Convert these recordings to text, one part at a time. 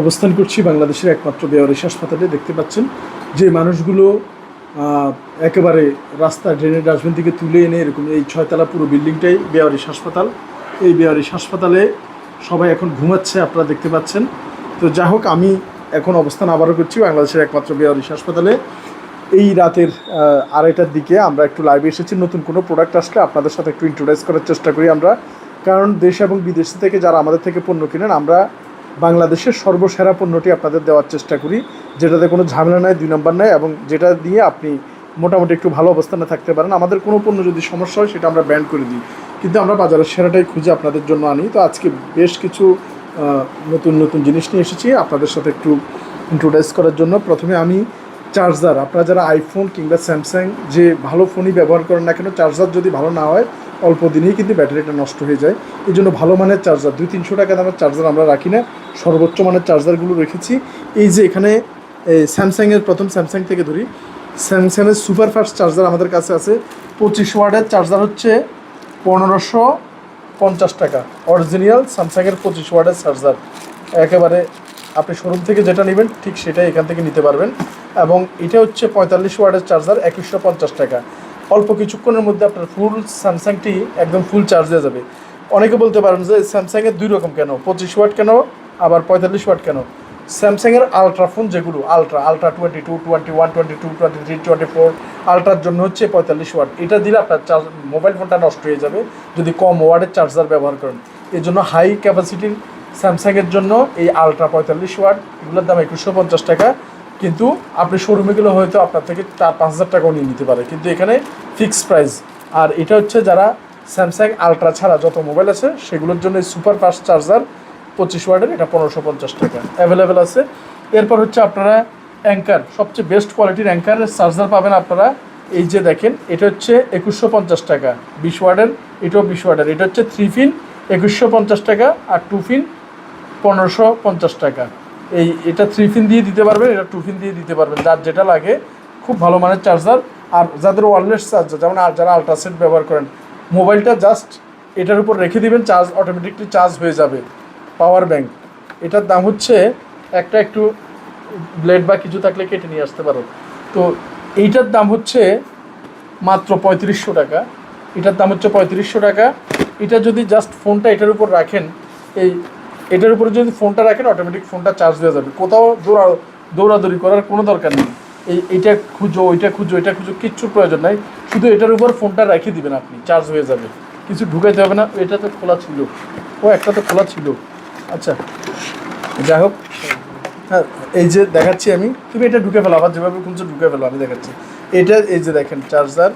অবস্থান করছি বাংলাদেশের একমাত্র বেয়ারিশ হাসপাতালে দেখতে পাচ্ছেন। যে মানুষগুলো একেবারে রাস্তা ড্রেনের ডাস্টবিন থেকে তুলে এনে এরকম এই ছয়তলা পুরো বিল্ডিংটাই বেয়ারিশ হাসপাতাল। এই বেয়ারিশ হাসপাতালে সবাই এখন ঘুমাচ্ছে, আপনারা দেখতে পাচ্ছেন। তো যা হোক, আমি এখন অবস্থান আবারও করছি বাংলাদেশের একমাত্র বেয়ারিশ হাসপাতালে। এই রাতের আড়াইটার দিকে আমরা একটু লাইভে এসেছি। নতুন কোনো প্রোডাক্ট আসলে আপনাদের সাথে একটু ইন্ট্রোডাইজ করার চেষ্টা করি আমরা। কারণ দেশ এবং বিদেশ থেকে যারা আমাদের থেকে পণ্য কিনেন, আমরা বাংলাদেশের সর্বসেরা পণ্যটি আপনাদের দেওয়ার চেষ্টা করি, যেটাতে কোনো ঝামেলা নাই, দুই নম্বর নাই, এবং যেটা দিয়ে আপনি মোটামুটি একটু ভালো অবস্থানে থাকতে পারেন। আমাদের কোনো পণ্য যদি সমস্যা হয়, সেটা আমরা ব্যান্ড করে দিই। কিন্তু আমরা বাজারের সেরাটাই খুঁজে আপনাদের জন্য আনি। তো আজকে বেশ কিছু নতুন নতুন জিনিস নিয়ে এসেছি। আপনাদের সাথে একটু ইন্ট্রোডাইজ করার জন্য প্রথমে আমি চার্জার। আপনারা যারা আইফোন কিংবা স্যামসাং যে ভালো ফোনই ব্যবহার করেন না কেন, চার্জার যদি ভালো না হয় অল্প দিনেই কিন্তু ব্যাটারিটা নষ্ট হয়ে যায়। এই জন্য ভালো মানের চার্জার দুই তিনশো টাকা দামের চার্জার আমরা রাখি না। সর্বোচ্চ মানের চার্জারগুলো রেখেছি। এই যে এখানে স্যামসাংয়ের প্রথম স্যামসাং থেকে ধরি। স্যামসাংয়ের সুপার ফাস্ট চার্জার আমাদের কাছে আছে। পঁচিশ ওয়ার্ডের চার্জার হচ্ছে পনেরোশো পঞ্চাশ টাকা। অরিজিনাল স্যামসাংয়ের পঁচিশ ওয়ার্ডের চার্জার একেবারে আপনি শোরুম থেকে যেটা নেবেন, ঠিক সেটাই এখান থেকে নিতে পারবেন। এবং এটা হচ্ছে পঁয়তাল্লিশ ওয়ার্ডের চার্জার একুশশো পঞ্চাশ টাকা। অল্প কিছুক্ষণের মধ্যে আপনার ফুল স্যামসাংটি একদম ফুল চার্জ হয়ে যাবে। অনেকে বলতে পারেন যে স্যামসাংয়ের দুই রকম কেন? পঁচিশ ওয়াট কেন? আবার পঁয়তাল্লিশ ওয়াট কেন? স্যামসাংয়ের আলট্রা ফোন যেগুলো ultra ultra twenty two twenty one twenty two twenty three twenty four আলট্রার জন্য হচ্ছে পঁয়তাল্লিশ ওয়াট এটা দিলে আপনার চার্জ মোবাইল ফোনটা নষ্ট হয়ে যাবে যদি কম ওয়ার্ডের চার্জার ব্যবহার করেন। এই জন্য হাই ক্যাপাসিটির স্যামসাংয়ের জন্য এই আলট্রা পঁয়তাল্লিশ ওয়াট এগুলোর দাম একুশশো পঞ্চাশ টাকা। কিন্তু আপনি শোরুমে গেলে হয়তো আপনার থেকে চার, পাঁচ হাজার টাকাও নিয়ে নিতে পারে। কিন্তু এখানে ফিক্সড প্রাইস আর এটা হচ্ছে যারা স্যামসাং আলট্রা ছাড়া যত মোবাইল আছে, সেগুলোর জন্য সুপার ফাস্ট চার্জার পঁচিশ ওয়ার্ডের এটা পনেরোশো পঞ্চাশ টাকা। অ্যাভেলেবেল আছে। এরপর হচ্ছে আপনারা অ্যাঙ্কার সবচেয়ে বেস্ট কোয়ালিটির অ্যাঙ্কারের চার্জার পাবেন আপনারা। এই যে দেখেন, এটা হচ্ছে একুশশো পঞ্চাশ টাকা। বিশ ওয়ার্ডের এটাও বিশ ওয়ার্ডের এটা হচ্ছে থ্রি ফিন একুশশো পঞ্চাশ টাকা আর টু ফিন পনেরোশো পঞ্চাশ টাকা। এই এটা থ্রি ফিন দিয়ে দিতে পারবেন, এটা টু ফিন দিয়ে দিতে পারবেন। যার যেটা লাগে, খুব ভালো মানের চার্জার আর যাদের ওয়ারলেস চার্জার যেমন যারা আল্ট্রাসেট ব্যবহার করেন মোবাইলটা জাস্ট এটার উপর রেখে দিবেন চার্জ অটোমেটিকলি চার্জ হয়ে যাবে পাওয়ার ব্যাংক এটার দাম হচ্ছে একটা একটু ব্লেড বা কিছু থাকলে কেটে নিয়ে আসতে পারো। তো এইটার দাম হচ্ছে মাত্র পঁয়ত্রিশশো টাকা। এটার দাম হচ্ছে পঁয়ত্রিশশো টাকা। এটা যদি জাস্ট ফোনটা এটার উপর রাখেন, এই এটার উপরে যদি ফোনটা রাখেন অটোমেটিক ফোনটা চার্জ হয়ে যাবে। কোথাও দৌড়া, দৌড়াদৌড়ি করার কোনো দরকার নেই। এই, এইটা খুঁজো, ওইটা খুঁজো, এটা খুঁজো, কিচ্ছু প্রয়োজন নাই। শুধু এটার উপর ফোনটা রেখে দিবেন আপনি চার্জ হয়ে যাবে। কিছু ঢুকাইতে হবে না এটা তো খোলা ছিল। ও একটা তো খোলা ছিল। আচ্ছা যাই হোক। হ্যাঁ এই যে দেখাচ্ছি আমি। তুমি এটা ঢুকে ফেলো, আবার যেভাবে খুলছো ঢুকে ফেলো, আমি দেখাচ্ছি। এটা, এই যে দেখেন চার্জার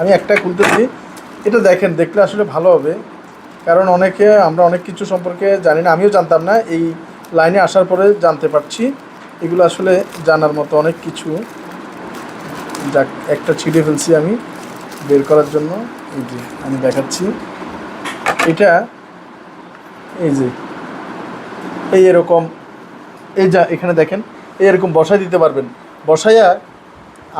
আমি একটা খুলতেছি। এটা দেখেন, দেখলে আসলে ভালো হবে। কারণ অনেকে, আমরা অনেক কিছু সম্পর্কে জানি না, আমিও জানতাম না, এই লাইনে আসার পরে জানতে পারছি। এগুলো আসলে জানার মতো অনেক কিছু। যাক, একটা ছিঁড়ে ফেলছি আমি বের করার জন্য। এই যে, আমি দেখাচ্ছি। এটা, এই যে, এই এরকম, এই যা, এখানে দেখেন, এই এরকম বসাই দিতে পারবেন। বসাইয়া,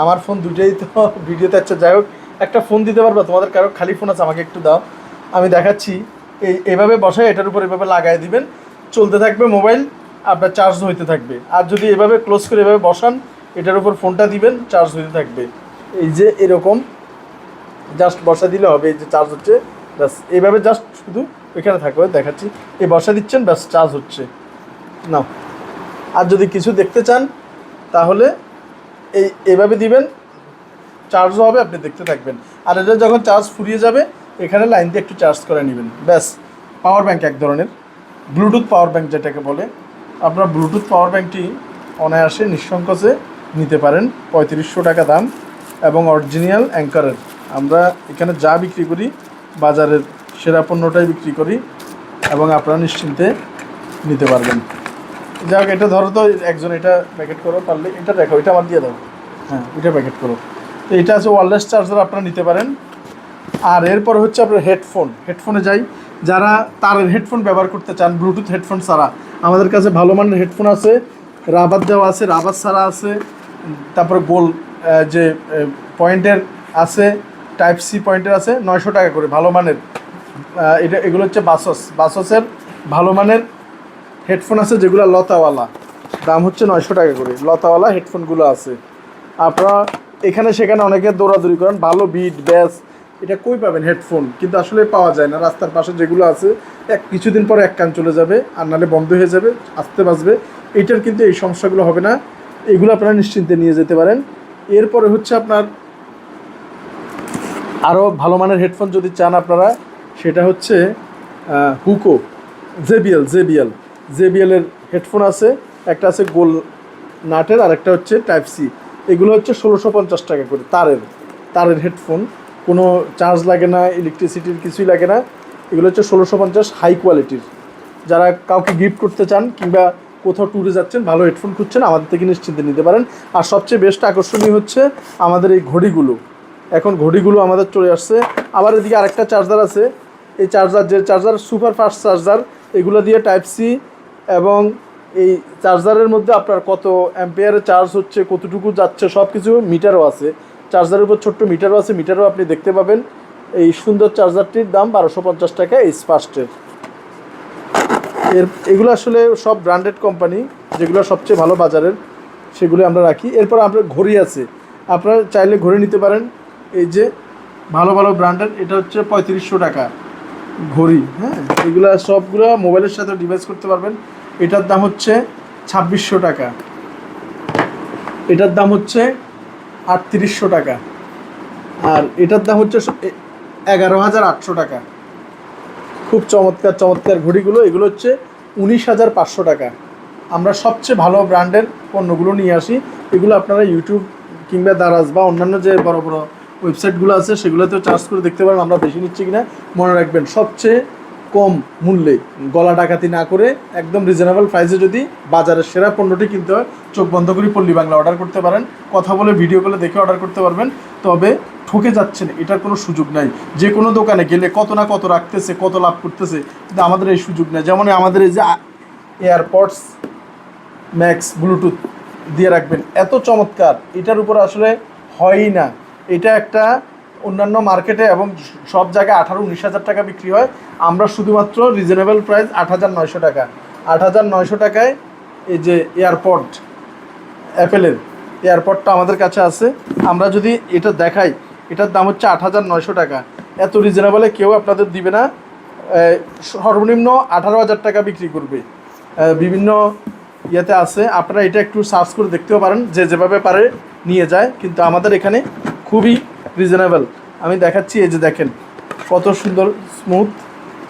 আমার ফোন দুটোই তো ভিডিওতে আচ্ছা যাই হোক, একটা ফোন দিতে পারবা, তোমাদের কারও খালি ফোন আছে, আমাকে একটু দাও। আমি দেখাচ্ছি। এই এভাবে বসাই এটার উপর এভাবে লাগাই দিবেন। চলতে থাকবে মোবাইল, আপনার চার্জ হইতে থাকবে। আর যদি এভাবে ক্লোজ করে এভাবে বসান, এটার উপর ফোনটা দিবেন চার্জ হইতে থাকবে। এই যে এরকম জাস্ট বসা দিলে হবে, এই যে চার্জ হচ্ছে, ব্যাস। এইভাবে জাস্ট শুধু এখানে থাকবে, দেখাচ্ছি। এই বসা দিচ্ছেন, ব্যাস চার্জ হচ্ছে। নাও। আর যদি কিছু দেখতে চান, তাহলে এই, এভাবে দিবেন। চার্জও হবে, আপনি দেখতে থাকবেন। আর এটা যখন চার্জ ফুরিয়ে যাবে এখানে লাইন দিয়ে একটু চার্জ করে নেবেন। ব্যাস, পাওয়ার ব্যাংক এক ধরনের। ব্লুটুথ পাওয়ার ব্যাংক যেটাকে বলে, আপনার ব্লুটুথ পাওয়ার ব্যাংকটি অনায়াসে নিঃসংকোচে নিতে পারেন। পঁয়ত্রিশশো টাকা দাম এবং অরিজিনাল অ্যাঙ্কারের। আমরা এখানে যা বিক্রি করি, বাজারের সেরা পণ্যটাই বিক্রি করি এবং আপনারা নিশ্চিন্তে নিতে পারবেন। যাই হোক, এটা ধরো তো একজন এটা প্যাকেট করো, পারলে এটা দেখো এটা আমার দিয়ে দাও। হ্যাঁ এটা প্যাকেট করো। তো এটা আছে ওয়ারলেস চার্জার আপনারা নিতে পারেন। আর এরপর হচ্ছে আপনার হেডফোন। হেডফোনে যাই, যারা তারের হেডফোন ব্যবহার করতে চান ব্লুটুথ হেডফোন ছাড়া, আমাদের কাছে ভালো মানের হেডফোন আছে, রাবার দেওয়া আছে, রাবার ছাড়া আছে, তারপরে গোল যে পয়েন্টের আছে টাইপ সি পয়েন্টের আছে, নয়শো টাকা করে ভালো মানের। এটা, এগুলো হচ্ছে বাসস। বাসসের ভালো মানের হেডফোন আছে, যেগুলো লতাওয়ালা। দাম হচ্ছে নয়শো টাকা করে। লতাওয়ালা হেডফোনগুলো আছে। আপনারা এখানে সেখানে অনেকে দৌড়াদৌড়ি করেন, ভালো বিট ব্যাস এটা কই পাবেন হেডফোন? কিন্তু আসলে পাওয়া যায় না। রাস্তার পাশে যেগুলো আছে, এক কিছুদিন পরে এক কান চলে যাবে, আর নাহলে বন্ধ হয়ে যাবে, আসতে বাঁচবে এটার কিন্তু এই সমস্যাগুলো হবে না। এগুলো আপনারা নিশ্চিন্তে নিয়ে যেতে পারেন। এরপরে হচ্ছে আপনার আরও ভালো মানের হেডফোন যদি চান আপনারা, সেটা হচ্ছে হুকো। JBL JBL. জেবিএলের হেডফোন আছে, একটা আছে গোল নাটের আর একটা হচ্ছে টাইপ সি। এগুলো হচ্ছে ষোলোশো পঞ্চাশ টাকা করে, তারের তারের হেডফোন। কোনো চার্জ লাগে না ইলেকট্রিসিটির কিছুই লাগে না। এগুলো হচ্ছে ষোলোশো পঞ্চাশ হাই কোয়ালিটির যারা কাউকে গিফট করতে চান কিংবা কোথাও ট্যুরে যাচ্ছেন, ভালো হেডফোন খুঁজছেন, আমাদের থেকে নিশ্চিন্তে নিতে পারেন। আর সবচেয়ে বেস্ট আকর্ষণীয় হচ্ছে আমাদের এই ঘড়িগুলো। এখন ঘড়িগুলো আমাদের চলে আসছে। আবার এদিকে আরেকটা চার্জার আছে। এই চার্জার যে চার্জার সুপার ফাস্ট চার্জার এগুলো দিয়ে টাইপ সি এবং এই চার্জারের মধ্যে আপনার কত অ্যাম্পিয়ারে চার্জ হচ্ছে, কতটুকু যাচ্ছে সব কিছু মিটারও আছে। চার্জারের উপর ছোট্ট মিটারও আছে, মিটারও আপনি দেখতে পাবেন। এই সুন্দর চার্জারটির দাম বারোশো পঞ্চাশ টাকা, এই স্পাস্টের এর, এগুলো আসলে সব ব্র্যান্ডেড কোম্পানি যেগুলো সবচেয়ে ভালো বাজারের, সেগুলো আমরা রাখি। এরপর আপনার ঘড়ি আছে। আপনারা চাইলে ঘড়ি নিতে পারেন। এই যে ভালো ভালো ব্র্যান্ডের এটা হচ্ছে পঁয়ত্রিশশো টাকা ঘড়ি হ্যাঁ? এগুলো সবগুলো মোবাইলের সাথে ডিভাইস করতে পারবেন। এটার দাম হচ্ছে ছাব্বিশশো টাকা। এটার দাম হচ্ছে আটত্রিশশো টাকা। আর এটার দাম হচ্ছে এগারো হাজার আটশো টাকা। খুব চমৎকার চমৎকার ঘড়িগুলো। এগুলো হচ্ছে উনিশ হাজার পাঁচশো টাকা। আমরা সবচেয়ে ভালো ব্র্যান্ডের পণ্যগুলো নিয়ে আসি। এগুলো আপনারা ইউটিউব কিংবা দারাজ বা অন্যান্য যে বড় বড় ওয়েবসাইটগুলো আছে, সেগুলোতেও চার্জ করে দেখতে পারেন। আমরা বেশি নিচ্ছি কিনা মনে রাখবেন। সবচেয়ে কম মূল্যে গলা ডাকাতি না করে একদম রিজনেবল প্রাইসে যদি বাজারের সেরা পণ্যটি কিনতে হয়, চোখ বন্ধ করে পল্লী বাংলা অর্ডার করতে পারেন। কথা বলে ভিডিও কলে দেখে অর্ডার করতে পারবেন। তবে ঠকে যাচ্ছেন, এটার কোনো সুযোগ নাই। যে কোনো দোকানে গেলে কত না কত রাখতেছে, কত লাভ করতেছে, কিন্তু আমাদের এই সুযোগ নেই। যেমন আমাদের এই যে এয়ারপডস ম্যাক্স ব্লুটুথ দিয়ে রাখবেন, এত চমৎকার। এটার উপর আসলে হয়ই না। এটা একটা অন্যান্য মার্কেটে এবং সব জায়গায় আঠারো, উনিশ হাজার টাকা বিক্রি হয়। আমরা শুধুমাত্র রিজনেবল প্রাইস আট হাজার নয়শো টাকা। আট হাজার নয়শো টাকায় এই যে এয়ারপড অ্যাপেলের এয়ারপডটা আমাদের কাছে আছে। আমরা যদি এটা দেখাই, এটার দাম হচ্ছে আট হাজার নয়শো টাকা। এত রিজনেবলে কেউ আপনাদের দিবে না। সর্বনিম্ন আঠারো হাজার টাকা বিক্রি করবে। বিভিন্ন ইয়েতে আছে। আপনারা এটা একটু সার্চ করে দেখতেও পারেন, যে যেভাবে পারে নিয়ে যায়। কিন্তু আমাদের এখানে খুবই রিজনেবল আমি দেখাচ্ছি এই যে দেখেন, কত সুন্দর স্মুথ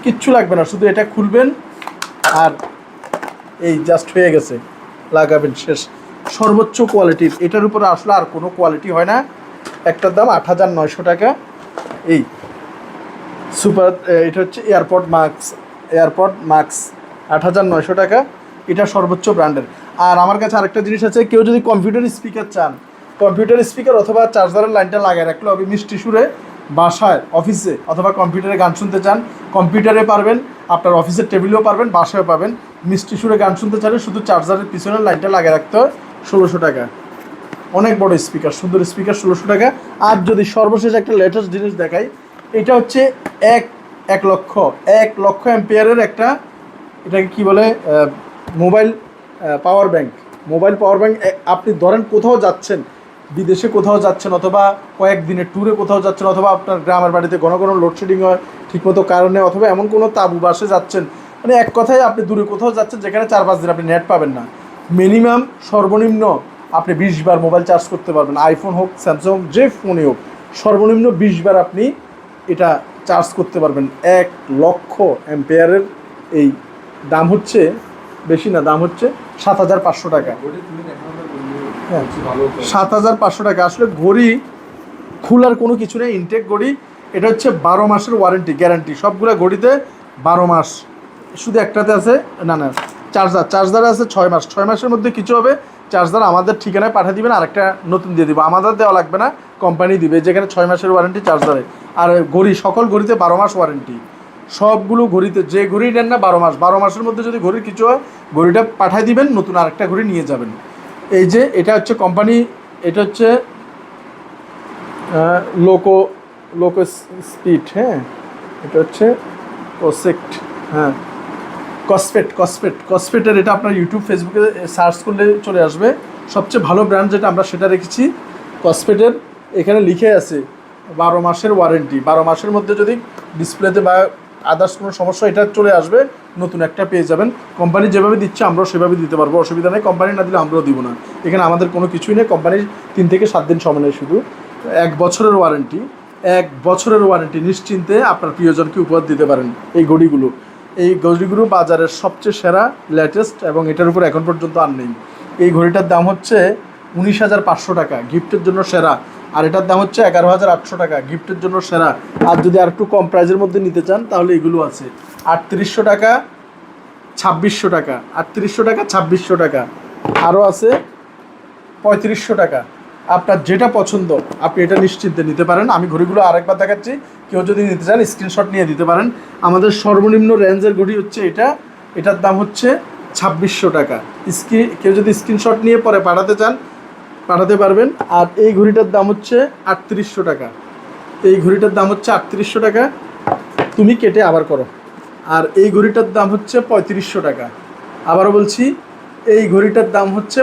কিচ্ছু লাগবে না, শুধু এটা খুলবেন আর এই জাস্ট হয়ে গেছে, লাগাবেন শেষ। সর্বোচ্চ কোয়ালিটির এটার উপরে আসলে আর কোনো কোয়ালিটি হয় না। একটার দাম আট হাজার নয়শো টাকা। এই সুপার এটা হচ্ছে এয়ারপড মাক্স এয়ারপড মাক্স আট হাজার নয়শো টাকা। এটা সর্বোচ্চ ব্র্যান্ডের আর আমার কাছে আরেকটা জিনিস আছে, কেউ যদি কম্পিউটার স্পিকার চান কম্পিউটার স্পিকার অথবা চার্জারের লাইনটা লাগিয়ে রাখলে। হবে মিষ্টি সুরে বাসায়, অফিসে অথবা কম্পিউটারে গান শুনতে চান, কম্পিউটারে পারবেন, আপনার অফিসের টেবিলেও পারবেন বাসায় পাবেন। মিষ্টি সুরে গান শুনতে চাইলে শুধু চার্জারের পিছনের লাইনটা লাগিয়ে রাখতে হয়, ষোলোশো টাকা। অনেক বড় স্পিকার, সুন্দর স্পিকার, ষোলোশো টাকা। আর যদি সর্বশেষ একটা লেটেস্ট জিনিস দেখাই, এটা হচ্ছে এক এক লক্ষ এক লক্ষ অ্যাম্পিয়ারের একটা, এটাকে কি বলে mobile power bank mobile power bank আপনি ধরেন কোথাও যাচ্ছেন বিদেশে কোথাও যাচ্ছেন অথবা কয়েকদিনের ট্যুরে কোথাও যাচ্ছেন অথবা আপনার গ্রামের বাড়িতে ঘন ঘন লোডশেডিং হয়, ঠিকমতো কারণে অথবা এমন কোনো তাবু বাসে যাচ্ছেন। মানে এক কথায় আপনি দূরে কোথাও যাচ্ছেন যেখানে চার পাঁচ দিন আপনি নেট পাবেন না। মিনিমাম সর্বনিম্ন আপনি বিশ বার মোবাইল চার্জ করতে পারবেন আইফোন হোক স্যামসাং হোক, যে ফোনে হোক। সর্বনিম্ন বিশ বার আপনি এটা চার্জ করতে পারবেন। এক লক্ষ অ্যাম্পেয়ারের এই দাম হচ্ছে, বেশি না, দাম হচ্ছে সাত হাজার পাঁচশো টাকা। সাত হাজার পাঁচশো টাকা। আসলে ঘড়ি খোলার কোনো কিছু নেই ইনটেক ঘড়ি। এটা হচ্ছে বারো মাসের ওয়ারেন্টি গ্যারান্টি সবগুলো ঘড়িতে বারো মাস। শুধু একটাতে আছে, না না চার্জার চার্জার আছে ছয় মাস। ছয় মাসের মধ্যে কিছু হবে চার্জার আমাদের ঠিকানায় পাঠিয়ে দিবেন, আরেকটা নতুন দিয়ে দিব। আমাদের দেওয়া লাগবে না কোম্পানি দিবে, যেখানে ছয় মাসের ওয়ারেন্টি চার্জারে আর ঘড়ি, সকল ঘড়িতে বারো মাস ওয়ারেন্টি সবগুলো ঘড়িতে, যে ঘড়ি নেন না, বারো মাস। বারো মাসের মধ্যে যদি ঘড়ির কিছু হয়, ঘড়িটা পাঠিয়ে দিবেন, নতুন আরেকটা ঘড়ি নিয়ে যাবেন। এই যে এটা হচ্ছে কোম্পানি এটা হচ্ছে লোকো লোকো স্পিড হ্যাঁ? এটা হচ্ছে কসেক্ট হ্যাঁ। কসপেট কসপেট কসপেটের এটা আপনার ইউটিউব ফেসবুকে সার্চ করলে চলে আসবে। সবচেয়ে ভালো ব্র্যান্ড যেটা আমরা সেটা রেখেছি কসপেটের এখানে লিখে আছে, বারো মাসের ওয়ারেন্টি বারো মাসের মধ্যে যদি ডিসপ্লেতে বা আদার্স কোনো সমস্যা, এটা চলে আসবে, নতুন একটা পেয়ে যাবেন। কোম্পানি যেভাবে দিচ্ছে, আমরাও সেভাবে দিতে পারব, অসুবিধা নেই। কোম্পানি না দিলে আমরাও দিব না। এখানে আমাদের কোনো কিছুই নেই। কোম্পানির তিন থেকে সাত দিন সময় নেই শুধু। এক বছরের ওয়ারেন্টি এক বছরের ওয়ারেন্টি নিশ্চিন্তে আপনার প্রিয়জনকে উপহার দিতে পারেন এই ঘড়িগুলো এই ঘড়িগুলো বাজারের সবচেয়ে সেরা লেটেস্ট এবং এটার উপর এখন পর্যন্ত আর নেই। এই ঘড়িটার দাম হচ্ছে উনিশ হাজার পাঁচশো টাকা। গিফটের জন্য সেরা। আর এটার দাম হচ্ছে এগারো হাজার আটশো টাকা, গিফটের জন্য সেরা। আর যদি আর একটু কম প্রাইজের মধ্যে নিতে চান, তাহলে এগুলো আছে। আটত্রিশশো টাকা, ছাব্বিশশো টাকা, আটত্রিশশো টাকা, ছাব্বিশশো টাকা। আরও আছে পঁয়ত্রিশশো টাকা। আপনার যেটা পছন্দ, আপনি এটা নিশ্চিন্তে নিতে পারেন। আমি ঘড়িগুলো আরেকবার দেখাচ্ছি। কেউ যদি নিতে চান, স্ক্রিনশট নিয়ে দিতে পারেন। আমাদের সর্বনিম্ন রেঞ্জের ঘড়ি হচ্ছে এটা। এটার দাম হচ্ছে ছাব্বিশশো টাকা। স্ক্রিন কেউ যদি স্ক্রিনশট নিয়ে পরে পাঠাতে চান পাঠাতে পারবেন। আর এই ঘড়িটার দাম হচ্ছে আটত্রিশশো টাকা। এই ঘড়িটার দাম হচ্ছে আটত্রিশশো টাকা। তুমি কেটে আবার করো। আর এই ঘড়িটার দাম হচ্ছে পঁয়ত্রিশশো টাকা। আবারও বলছি, এই ঘড়িটার দাম হচ্ছে